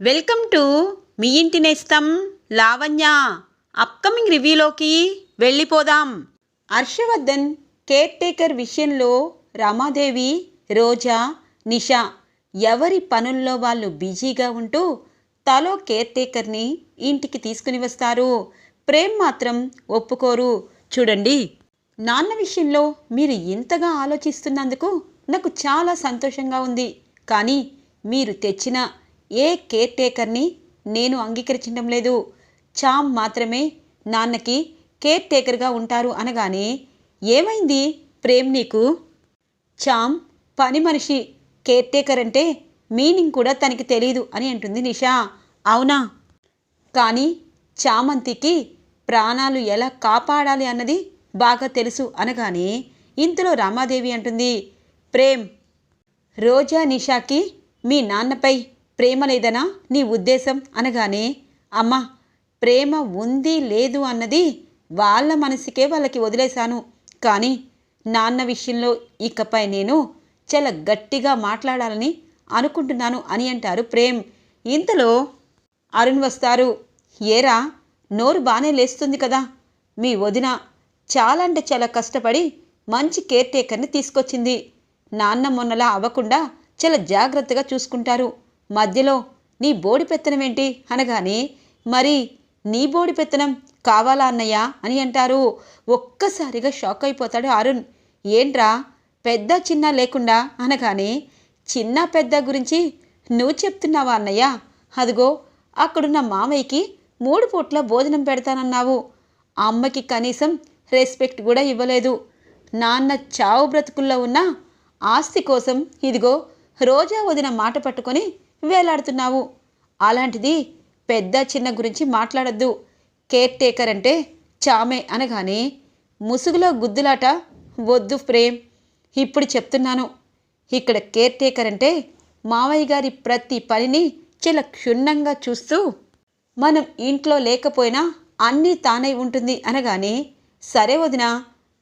Welcome to me ఇంటి నేస్తం Lavanya. Upcoming రివ్యూలోకి వెళ్ళిపోదాం. హర్షవర్ధన్ కేర్ టేకర్ విషయంలో రమాదేవి రోజా నిషా ఎవరి పనుల్లో వాళ్ళు బిజీగా ఉంటూ తలో కేర్ టేకర్ని ఇంటికి తీసుకుని వస్తారు. ప్రేమ్ మాత్రం ఒప్పుకోరు. చూడండి నాన్న విషయంలో మీరు ఇంతగా ఆలోచిస్తున్నందుకు నాకు చాలా సంతోషంగా ఉంది. కానీ మీరు తెచ్చిన ఏ కేర్ టేకర్ని నేను అంగీకరించడం లేదు. చామ్ మాత్రమే నాన్నకి కేర్ టేకర్గా ఉంటారు అనగానే ఏమైంది? ప్రేమ్ నీకు? చామ్ పని మనిషి కేర్ టేకర్ అంటే మీనింగ్ కూడా తనకి తెలియదు అని అంటుంది నిషా. అవునా? కానీ చామంతికి ప్రాణాలు ఎలా కాపాడాలి అన్నది బాగా తెలుసు అనగానే ఇంతలో రామాదేవి అంటుంది ప్రేమ్ రోజా నిషాకి మీ నాన్నపై ప్రేమ లేదనా నీ ఉద్దేశం? అనగానే అమ్మా ప్రేమ ఉంది లేదు అన్నది వాళ్ళ మనసుకే వాళ్ళకి వదిలేశాను. కానీ నాన్న విషయంలో ఇకపై నేను చాలా గట్టిగా మాట్లాడాలని అనుకుంటున్నాను అని అంటారు ప్రేమ్. ఇంతలో అరుణ్ వస్తారు. ఏరా నోరు బాగానే లేస్తుంది కదా. మీ వదిన చాలా అంటే చాలా కష్టపడి మంచి కేర్ టేకర్ని తీసుకొచ్చింది. నాన్న మొన్నలా అవ్వకుండా చాలా జాగ్రత్తగా చూసుకుంటారు. మధ్యలో నీ బోడి పెత్తనం ఏంటి? అనగానే మరి నీ బోడి పెత్తనం కావాలా అన్నయ్య? అని అంటారు. ఒక్కసారిగా షాక్ అయిపోతాడు అరుణ్. ఏంట్రా? పెద్ద చిన్న లేకుండా? అనగానే చిన్న పెద్ద గురించి నువ్వు చెప్తున్నావా అన్నయ్య? అదిగో అక్కడున్న మామయ్యకి మూడు పూట్ల భోజనం పెడతానన్నావు. అమ్మకి కనీసం రెస్పెక్ట్ కూడా ఇవ్వలేదు. నాన్న చావు బ్రతుకుల్లో ఉన్న ఆస్తి కోసం ఇదిగో రోజా వదిన మాట పట్టుకొని వేలాడుతున్నావు. అలాంటిది పెద్ద చిన్న గురించి మాట్లాడద్దు. కేర్ టేకర్ అంటే చామే అనగానే ముసుగులో గుద్దులాట వద్దు ప్రేమ్ ఇప్పుడు చెప్తున్నాను. ఇక్కడ కేర్ టేకర్ అంటే మావయ్య గారి ప్రతి పనిని చాలా క్షుణ్ణంగా చూస్తూ మనం ఇంట్లో లేకపోయినా అన్నీ తానై ఉంటుంది అనగానే సరే వదినా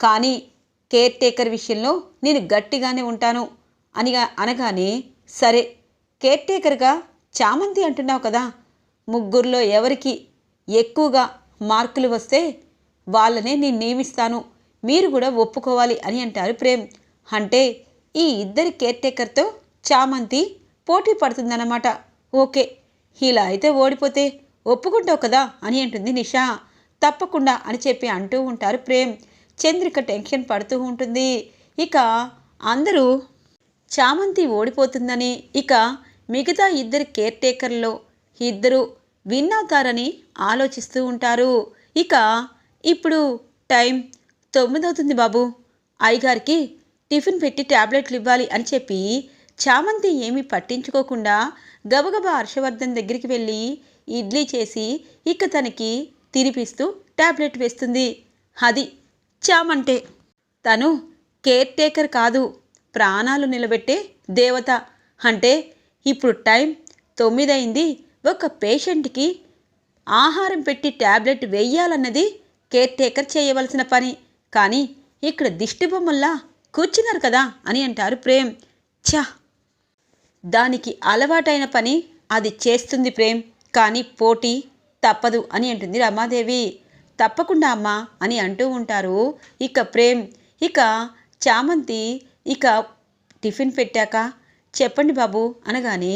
కానీ కేర్ టేకర్ విషయంలో నేను గట్టిగానే ఉంటాను అనిగా అనగానే సరే కేర్టేకర్గా చామంతి అంటున్నావు కదా ముగ్గురులో ఎవరికి ఎక్కువగా మార్కులు వస్తే వాళ్ళనే నేను నియమిస్తాను మీరు కూడా ఒప్పుకోవాలి అని అంటారు ప్రేమ్. అంటే ఈ ఇద్దరి కేర్ టేకర్తో చామంతి పోటీ పడుతుందన్నమాట. ఓకే ఇలా అయితే ఓడిపోతే ఒప్పుకుంటావు కదా అని అంటుంది నిషా. తప్పకుండా అని చెప్పి అంటూ ఉంటారు ప్రేమ్. చంద్రిక టెన్షన్ పడుతూ ఉంటుంది. ఇక అందరూ చామంతి ఓడిపోతుందని ఇక మిగతా ఇద్దరు కేర్ టేకర్లో ఇద్దరు విన్ అవుతారని ఆలోచిస్తూ ఉంటారు. ఇక ఇప్పుడు టైం తొమ్మిదవుతుంది బాబు. అయ్యగారికి టిఫిన్ పెట్టి ట్యాబ్లెట్లు ఇవ్వాలి అని చెప్పి చామంతి ఏమీ పట్టించుకోకుండా గబగబా హర్షవర్ధన్ దగ్గరికి వెళ్ళి ఇడ్లీ చేసి ఇక తనకి తినిపిస్తూ ట్యాబ్లెట్ వేస్తుంది. అది చామంటే తను కేర్ టేకర్ కాదు ప్రాణాలు నిలబెట్టే దేవత. అంటే ఇప్పుడు టైం తొమ్మిదైంది. ఒక పేషెంట్కి ఆహారం పెట్టి ట్యాబ్లెట్ వేయాలన్నది కేర్ టేకర్ చేయవలసిన పని. కానీ ఇక్కడ దిష్టిబొమ్మల్లా కూర్చున్నారు కదా అని అంటారు ప్రేమ్. ఛా! దానికి అలవాటైన పని అది చేస్తుంది ప్రేమ్. కానీ పోటీ తప్పదు అని అంటుంది రమాదేవి. తప్పకుండా అమ్మా అని అంటూ ఉంటారు. ఇక ప్రేమ్ ఇక చామంతి ఇక టిఫిన్ పెట్టాక చెప్పండి బాబు అనగానే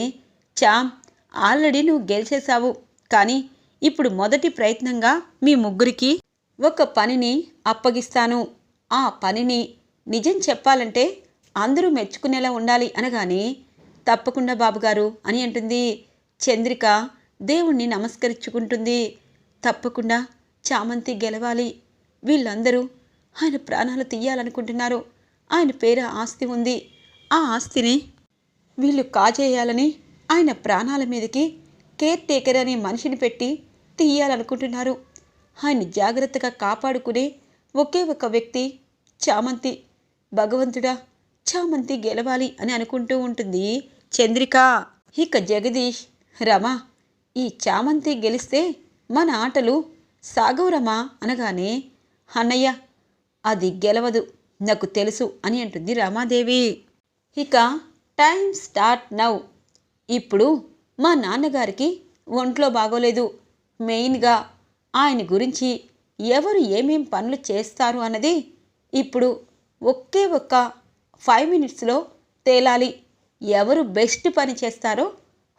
చామ్ ఆల్రెడీ నువ్వు గెలిచేశావు. కానీ ఇప్పుడు మొదటి ప్రయత్నంగా మీ ముగ్గురికి ఒక పనిని అప్పగిస్తాను. ఆ పనిని నిజం చెప్పాలంటే అందరూ మెచ్చుకునేలా ఉండాలి అనగానే తప్పకుండా బాబుగారు అని అంటుంది. చంద్రిక దేవుణ్ణి నమస్కరించుకుంటుంది. తప్పకుండా చామంతి గెలవాలి. వీళ్ళందరూ ఆయన ప్రాణాలు తీయాలనుకుంటున్నారు. ఆయన పేరు ఆస్తి ఉంది. ఆ ఆస్తిని వీళ్ళు కాజేయాలని ఆయన ప్రాణాల మీదకి కేర్ టేకర్ అనే మనిషిని పెట్టి తీయాలనుకుంటున్నారు. ఆయన జాగ్రత్తగా కాపాడుకునే ఒకే ఒక వ్యక్తి చామంతి. భగవంతుడా చామంతి గెలవాలి అని అనుకుంటూ ఉంటుంది. చంద్రిక ఇక జగదీష్ రమ ఈ చామంతి గెలిస్తే మన ఆటలు సాగవురమా అనగానే అన్నయ్య అది గెలవదు నాకు తెలుసు అని అంటుంది రమాదేవి. ఇక టైం స్టార్ట్ నౌ. ఇప్పుడు మా నాన్నగారికి ఒంట్లో బాగోలేదు. మెయిన్గా ఆయన గురించి ఎవరు ఏమేం పనులు చేస్తారు అన్నది ఇప్పుడు ఒకే ఒక్క ఫైవ్ మినిట్స్లో తేలాలి. ఎవరు బెస్ట్ పని చేస్తారో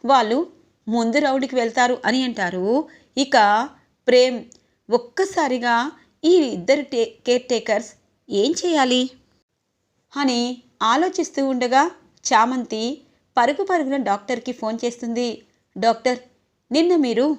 వాళ్ళు ముందు రౌండ్కి వెళ్తారు అని అంటారు. ఇక ప్రేమ్ ఒక్కసారిగా ఈ ఇద్దరు టే కేర్ టేకర్స్ ఏం చేయాలి? అని ఆలోచిస్తూ ఉండగా చామంతి పరుగు పరుగున డాక్టర్కి ఫోన్ చేస్తుంది. డాక్టర్ నిన్న మీరు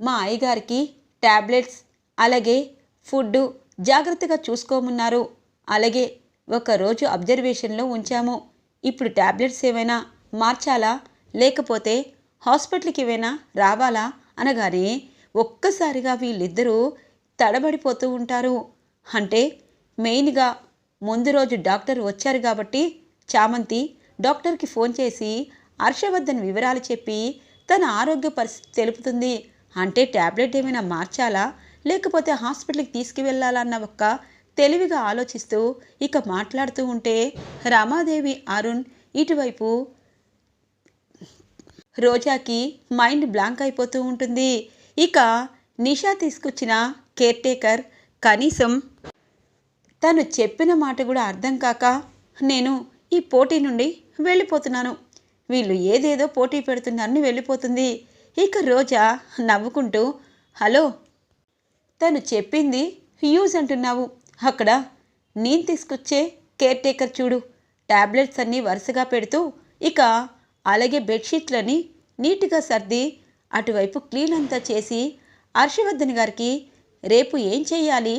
మా అయ్యగారికి ట్యాబ్లెట్స్ అలాగే ఫుడ్ జాగ్రత్తగా చూసుకోమన్నారు. అలాగే ఒకరోజు అబ్జర్వేషన్లో ఉంచాము. ఇప్పుడు ట్యాబ్లెట్స్ ఏమైనా మార్చాలా? లేకపోతే హాస్పిటల్కి ఏమైనా రావాలా? అనగానే ఒక్కసారిగా వీళ్ళిద్దరూ తడబడిపోతూ ఉంటారు. అంటే మెయిన్గా ముందు రోజు డాక్టర్ వచ్చారు కాబట్టి చామంతి డాక్టర్కి ఫోన్ చేసి హర్షవర్ధన్ వివరాలు చెప్పి తన ఆరోగ్య పరిస్థితి తెలుపుతుంది. అంటే ట్యాబ్లెట్ ఏమైనా మార్చాలా? లేకపోతే హాస్పిటల్కి తీసుకువెళ్ళాలన్న ఒక్క తెలివిగా ఆలోచిస్తూ ఇక మాట్లాడుతూ ఉంటే రమాదేవి అరుణ్ ఇటువైపు రోజాకి మైండ్ బ్లాంక్ అయిపోతూ ఉంటుంది. ఇక నిషా తీసుకొచ్చిన కేర్ టేకర్ కనీసం తను చెప్పిన మాట కూడా అర్థం కాక నేను ఈ పోటీ నుండి వెళ్ళిపోతున్నాను. వీళ్ళు ఏదేదో పోటీ పెడుతున్నారని వెళ్ళిపోతుంది. ఇక రోజా నవ్వుకుంటూ హలో తను చెప్పింది యూజ్ అంటున్నావు. అక్కడ నేను తీసుకొచ్చే కేర్ టేకర్ చూడు. టాబ్లెట్స్ అన్నీ వరుసగా పెడుతూ ఇక అలాగే బెడ్షీట్లని నీట్గా సర్ది అటువైపు క్లీన్ అంతా చేసి హర్షవర్ధన్ గారికి రేపు ఏం చేయాలి?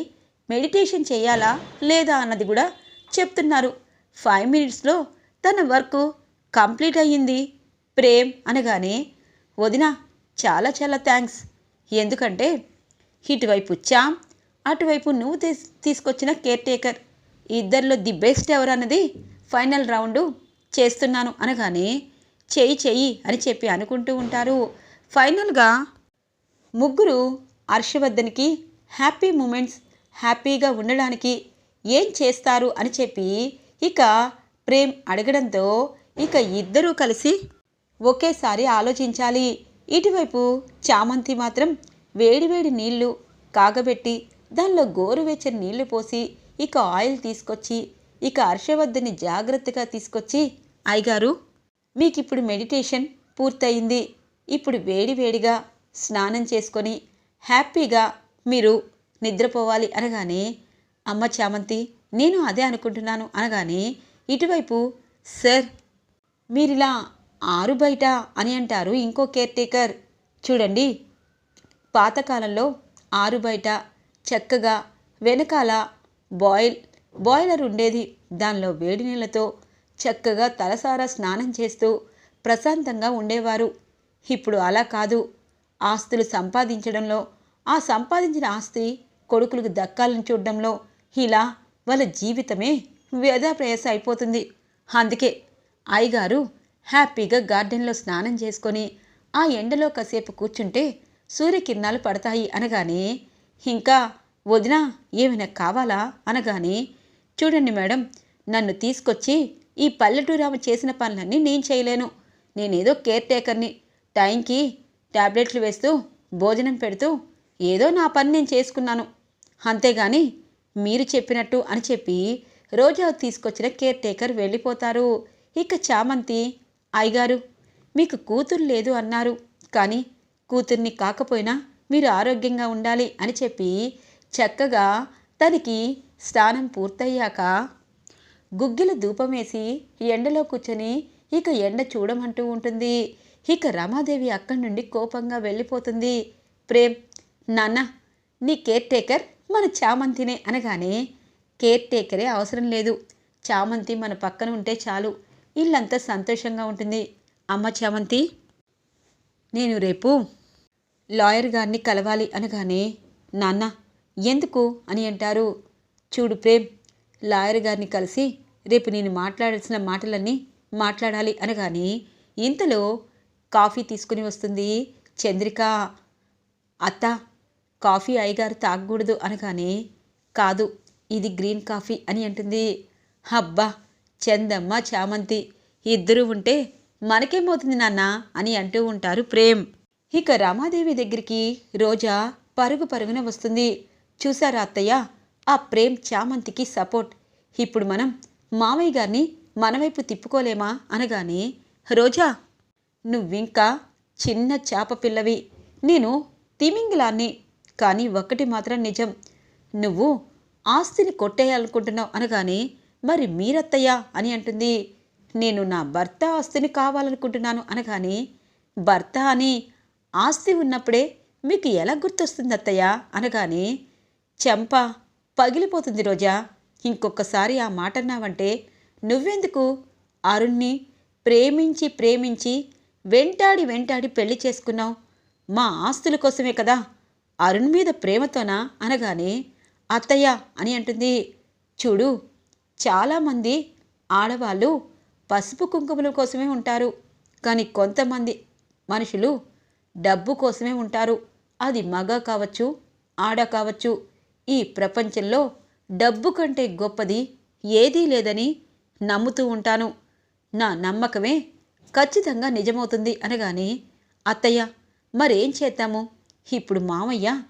మెడిటేషన్ చేయాలా లేదా అన్నది కూడా చెప్తున్నారు. ఫైవ్ మినిట్స్లో తన వర్క్ కంప్లీట్ అయ్యింది. ప్రేమ్ అనగానే వదిన చాలా చాలా థ్యాంక్స్ ఎందుకంటే ఇటువైపు చామ్ అటువైపు నువ్వు తీసుకొచ్చిన కేర్ టేకర్ ఇద్దరిలో ది బెస్ట్ ఎవరన్నది ఫైనల్ రౌండ్ చేస్తున్నాను అనగానే చెయ్యి చెయ్యి అని చెప్పి అనుకుంటూ ఉంటారు. ఫైనల్గా ముగ్గురు హర్షవర్ధన్కి హ్యాపీ మూమెంట్స్ హ్యాపీగా ఉండడానికి ఏం చేస్తారు అని చెప్పి ఇక ప్రేమ్ అడగడంతో ఇక ఇద్దరూ కలిసి ఒకేసారి ఆలోచించాలి. ఇటువైపు చామంతి మాత్రం వేడివేడి నీళ్ళు కాగబెట్టి దానిలో గోరువెచ్చని నీళ్ళు పోసి ఇక ఆయిల్ తీసుకొచ్చి ఇక హర్షవర్ధని జాగ్రత్తగా తీసుకొచ్చి అయ్యగారు మీకు ఇప్పుడు మెడిటేషన్ పూర్తయింది. ఇప్పుడు వేడివేడిగా స్నానం చేసుకొని హ్యాపీగా మీరు నిద్రపోవాలి అనగానే అమ్మ చామంతి నేను అదే అనుకుంటున్నాను అనగానే ఇటువైపు సార్ మీరిలా ఆరు బయట అని అంటారు ఇంకో కేర్ టేకర్ చూడండి పాతకాలంలో ఆరు బయట చక్కగా వెనకాల బాయిల్ బాయిలర్ ఉండేది. దానిలో వేడి నీళ్ళతో చక్కగా తలసారా స్నానం చేస్తూ ప్రశాంతంగా ఉండేవారు. ఇప్పుడు అలా కాదు. ఆస్తులు సంపాదించడంలో ఆ సంపాదించిన ఆస్తి కొడుకులకు దక్కాలని చూడడంలో ఇలా వాళ్ళ జీవితమే వ్యధాప్రయాస అయిపోతుంది. అందుకే అయ్యగారు హ్యాపీగా గార్డెన్లో స్నానం చేసుకొని ఆ ఎండలో కాసేపు కూర్చుంటే సూర్యకిరణాలు పడతాయి అనగానే ఇంకా వదిన ఏమైనా కావాలా? అనగానే చూడండి మేడం నన్ను తీసుకొచ్చి ఈ పల్లెటూరామ చేసిన పనులన్నీ నేను చేయలేను. నేనేదో కేర్ టేకర్ని. టైంకి ట్యాబ్లెట్లు వేస్తూ భోజనం పెడుతూ ఏదో నా పని నేను చేసుకున్నాను. అంతేగాని మీరు చెప్పినట్టు అని చెప్పి రోజా తీసుకొచ్చిన కేర్ టేకర్ వెళ్ళిపోతారు. ఇక చామంతి అయ్యగారు మీకు కూతురు లేదు అన్నారు. కానీ కూతుర్ని కాకపోయినా మీరు ఆరోగ్యంగా ఉండాలి అని చెప్పి చక్కగా తనకి స్నానం పూర్తయ్యాక గుగ్గిల ధూపం వేసి ఎండలో కూర్చొని ఇక ఎండ చూడమంటూ ఉంటుంది. ఇక రమాదేవి అక్కడి నుండి కోపంగా వెళ్ళిపోతుంది. ప్రేమ్ నాన్న నీ కేర్ టేకర్ మన చామంతినే అనగానే కేర్ టేకరే అవసరం లేదు. చామంతి మన పక్కన ఉంటే చాలు. ఇల్లంతా సంతోషంగా ఉంటుంది. అమ్మ చామంతి నేను రేపు లాయర్ గారిని కలవాలి అనగానే నాన్న ఎందుకు అని అంటారు. చూడు ప్రేమ్ లాయర్ గారిని కలిసి రేపు నేను మాట్లాడాల్సిన మాటలన్నీ మాట్లాడాలి అనగానే ఇంతలో కాఫీ తీసుకుని వస్తుంది చంద్రిక. అత్త కాఫీ అయ్యగారు తాగకూడదు అనగానే కాదు ఇది గ్రీన్ కాఫీ అని అంటుంది. అబ్బా చందమ్మ చామంతి ఇద్దరూ ఉంటే మనకేమవుతుంది నాన్న అని అంటూ ఉంటారు ప్రేమ్. ఇక రమాదేవి దగ్గరికి రోజా పరుగు పరుగున వస్తుంది. చూసారా అత్తయ్య ఆ ప్రేమ్ చామంతికి సపోర్ట్. ఇప్పుడు మనం మామయ్య గారిని మన వైపు తిప్పుకోలేమా అనగానే రోజా నువ్వింకా చిన్న చేప పిల్లవి. నేను తిమింగిలాన్ని కానీ ఒక్కటి మాత్రం నిజం. నువ్వు ఆస్తిని కొట్టేయాలనుకుంటున్నావు అనగానే మరి మీరత్తయ్యా అని అంటుంది. నేను నా భర్త ఆస్తిని కావాలనుకుంటున్నాను అనగానే భర్త అని ఆస్తి ఉన్నప్పుడే మీకు ఎలా గుర్తొస్తుంది అత్తయ్యా అనగానే చెంప పగిలిపోతుంది రోజా. ఇంకొకసారి ఆ మాట అన్నావంటే నువ్వెందుకు? అరుణ్ణి ప్రేమించి ప్రేమించి వెంటాడి వెంటాడి పెళ్ళి చేసుకున్నావు. మా ఆస్తుల కోసమే కదా. అరుణ్ మీద ప్రేమతోనా? అనగానే అత్తయ్య అని అంటుంది. చూడు చాలామంది ఆడవాళ్ళు పసుపు కుంకుమల కోసమే ఉంటారు. కానీ కొంతమంది మనుషులు డబ్బు కోసమే ఉంటారు. అది మగ కావచ్చు ఆడ కావచ్చు. ఈ ప్రపంచంలో డబ్బు కంటే గొప్పది ఏదీ లేదని నమ్ముతూ ఉంటాను. నా నమ్మకమే ఖచ్చితంగా నిజమవుతుంది అనగానే అత్తయ్య మరేం చేద్దాము? ఇప్పుడు మామయ్య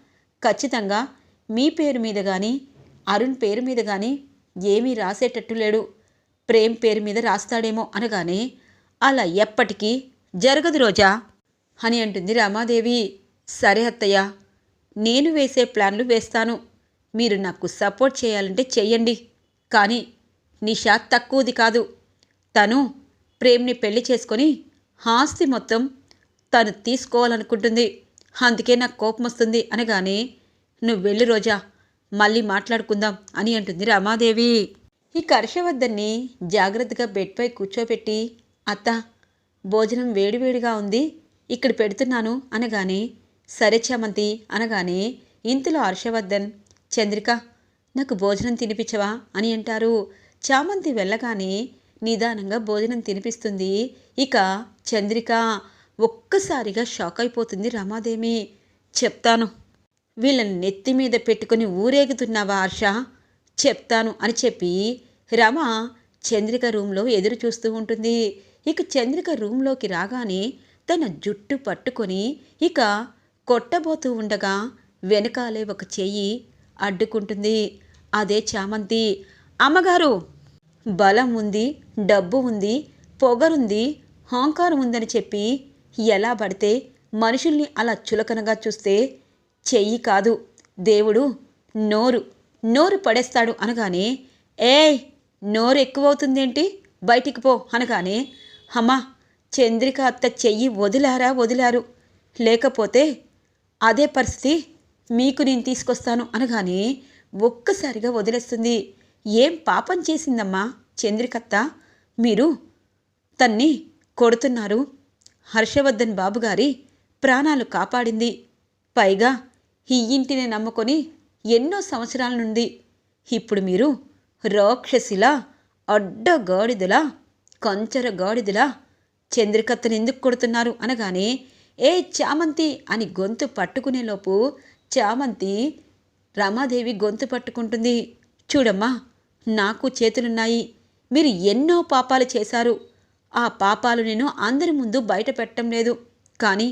ఖచ్చితంగా మీ పేరు మీద కానీ అరుణ్ పేరు మీద కానీ ఏమీ రాసేటట్టు లేడు. ప్రేమ్ పేరు మీద రాస్తాడేమో అనగానే అలా ఎప్పటికీ జరగదు రోజా అని అంటుంది రామాదేవి. సరే అత్తయ్య నేను వేసే ప్లాన్లు వేస్తాను. మీరు నాకు సపోర్ట్ చేయాలంటే చెయ్యండి. కానీ నిషా తక్కువది కాదు. తను ప్రేమ్ని పెళ్ళి చేసుకొని ఆస్తి మొత్తం తను తీసుకోవాలనుకుంటుంది. అందుకే నాకు కోపం వస్తుంది అనగానే నువ్వు వెళ్ళి రోజా మళ్ళీ మాట్లాడుకుందాం అని అంటుంది రమాదేవి. ఇక హర్షవర్ధన్ని జాగ్రత్తగా బెడ్పై కూర్చోబెట్టి అత్త భోజనం వేడివేడిగా ఉంది ఇక్కడ పెడుతున్నాను అనగానే సరే చామంతి అనగానే ఇంతలో హర్షవర్ధన్ చంద్రిక నాకు భోజనం తినిపించవా అని అంటారు. చామంతి వెళ్ళగానే నిదానంగా భోజనం తినిపిస్తుంది. ఇక చంద్రిక ఒక్కసారిగా షాక్ అయిపోతుంది రమాదేవి. చెప్తాను. వీళ్ళని నెత్తి మీద పెట్టుకుని ఊరేగుతున్నావా హర్ష? చెప్తాను అని చెప్పి రమ చంద్రిక రూమ్లో ఎదురు చూస్తూ ఉంటుంది. ఇక చంద్రిక రూమ్లోకి రాగానే తన జుట్టు పట్టుకొని ఇక కొట్టబోతూ ఉండగా వెనకాలే ఒక చెయ్యి అడ్డుకుంటుంది. అదే చామంతి. అమ్మగారు! బలం ఉంది డబ్బు ఉంది పొగరుంది హోంకారం ఉందని చెప్పి ఎలా పడితే మనుషుల్ని అలా చులకనగా చూస్తే చెయ్యి కాదు. దేవుడు నోరు నోరు పడేస్తాడు అనగానే ఏయ్ నోరు ఎక్కువవుతుందేంటి? బయటికి పో అనగానే అమ్మా చంద్రిక అత్త చెయ్యి వదిలారా వదిలారు. లేకపోతే అదే పరిస్థితి మీకు నేను తీసుకొస్తాను అనగానే ఒక్కసారిగా వదిలేస్తుంది. ఏం పాపం చేసిందమ్మా చంద్రికత్త? మీరు తన్ని కొడుతున్నారు. హర్షవర్ధన్ బాబుగారి ప్రాణాలు కాపాడింది. పైగా ఈ ఇంటిని నమ్ముకొని ఎన్నో సంవత్సరాల నుండి ఇప్పుడు మీరు రాక్షసిలా అడ్డ గాడిదలా కంచర గాడిదలా చంద్రికత్తని ఎందుకు కొడుతున్నారు అనగానే ఏ చామంతి అని గొంతు పట్టుకునేలోపు చామంతి రమాదేవి గొంతు పట్టుకుంటుంది. చూడమ్మా నాకు చేతులున్నాయి. మీరు ఎన్నో పాపాలు చేశారు. ఆ పాపాలు నేను అందరి ముందు బయట పెట్టడం లేదు. కానీ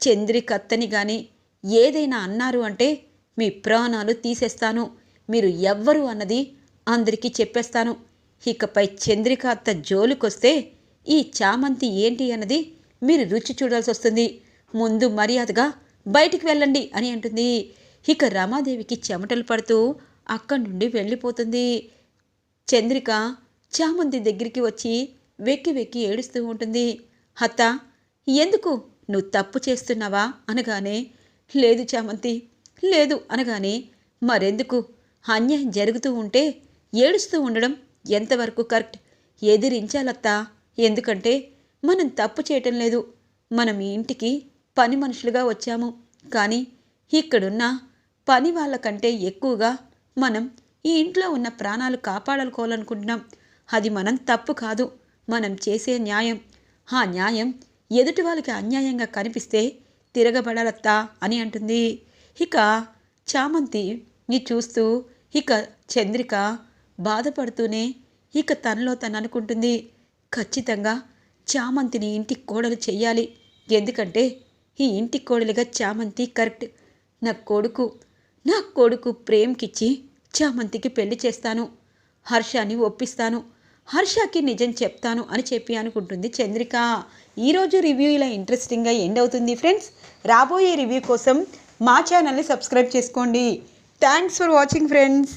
చంద్రికత్తని గాని ఏదైనా అన్నారు అంటే మీ ప్రాణాలు తీసేస్తాను. మీరు ఎవ్వరు అన్నది అందరికీ చెప్పేస్తాను. ఇకపై చంద్రిక అత్త జోలికొస్తే ఈ చామంతి ఏంటి అన్నది మీరు రుచి చూడాల్సి వస్తుంది. ముందు మర్యాదగా బయటికి వెళ్ళండి అని అంటుంది. ఇక రమాదేవికి చెమటలు పడుతూ అక్కడి నుండి వెళ్ళిపోతుంది. చంద్రిక చామంతి దగ్గరికి వచ్చి వెక్కి వెక్కి ఏడుస్తూ ఉంటుంది. అత్త ఎందుకు నువ్వు తప్పు చేస్తున్నావా? అనగానే లేదు చామంతి లేదు అనగానే మరెందుకు? అన్యాయం జరుగుతూ ఉంటే ఏడుస్తూ ఉండడం ఎంతవరకు కరెక్ట్? ఎదిరించాలత్తా. ఎందుకంటే మనం తప్పు చేయటం లేదు. మనం ఈ ఇంటికి పని మనుషులుగా వచ్చాము. కానీ ఇక్కడున్న పని వాళ్ళకంటే ఎక్కువగా మనం ఈ ఇంట్లో ఉన్న ప్రాణాలు కాపాడుకోవాలనుకుంటున్నాం. అది మనం తప్పు కాదు. మనం చేసే న్యాయం. ఆ న్యాయం ఎదుటి వాళ్ళకి అన్యాయంగా కనిపిస్తే తిరగబడాలత్తా అని అంటుంది. ఇక చామంతి ని చూస్తూ ఇక చంద్రిక బాధపడుతూనే ఇక తనలో తను అనుకుంటుంది ఖచ్చితంగా చామంతిని ఇంటి కోడలు చెయ్యాలి. ఎందుకంటే ఈ ఇంటి కోడలుగా చామంతి కరెక్ట్. నా కొడుకు నా కొడుకు ప్రేమ్కిచ్చి చామంతికి పెళ్ళి చేస్తాను. హర్షాన్ని ఒప్పిస్తాను. హర్షకి నిజం చెప్తాను అని చెప్పి అనుకుంటుంది చంద్రిక. ఈరోజు రివ్యూ ఇలా ఇంట్రెస్టింగ్గా ఎండ్ అవుతుంది ఫ్రెండ్స్ రాబోయే రివ్యూ కోసం మా ఛానల్ని సబ్స్క్రైబ్ చేసుకోండి. Thanks for watching friends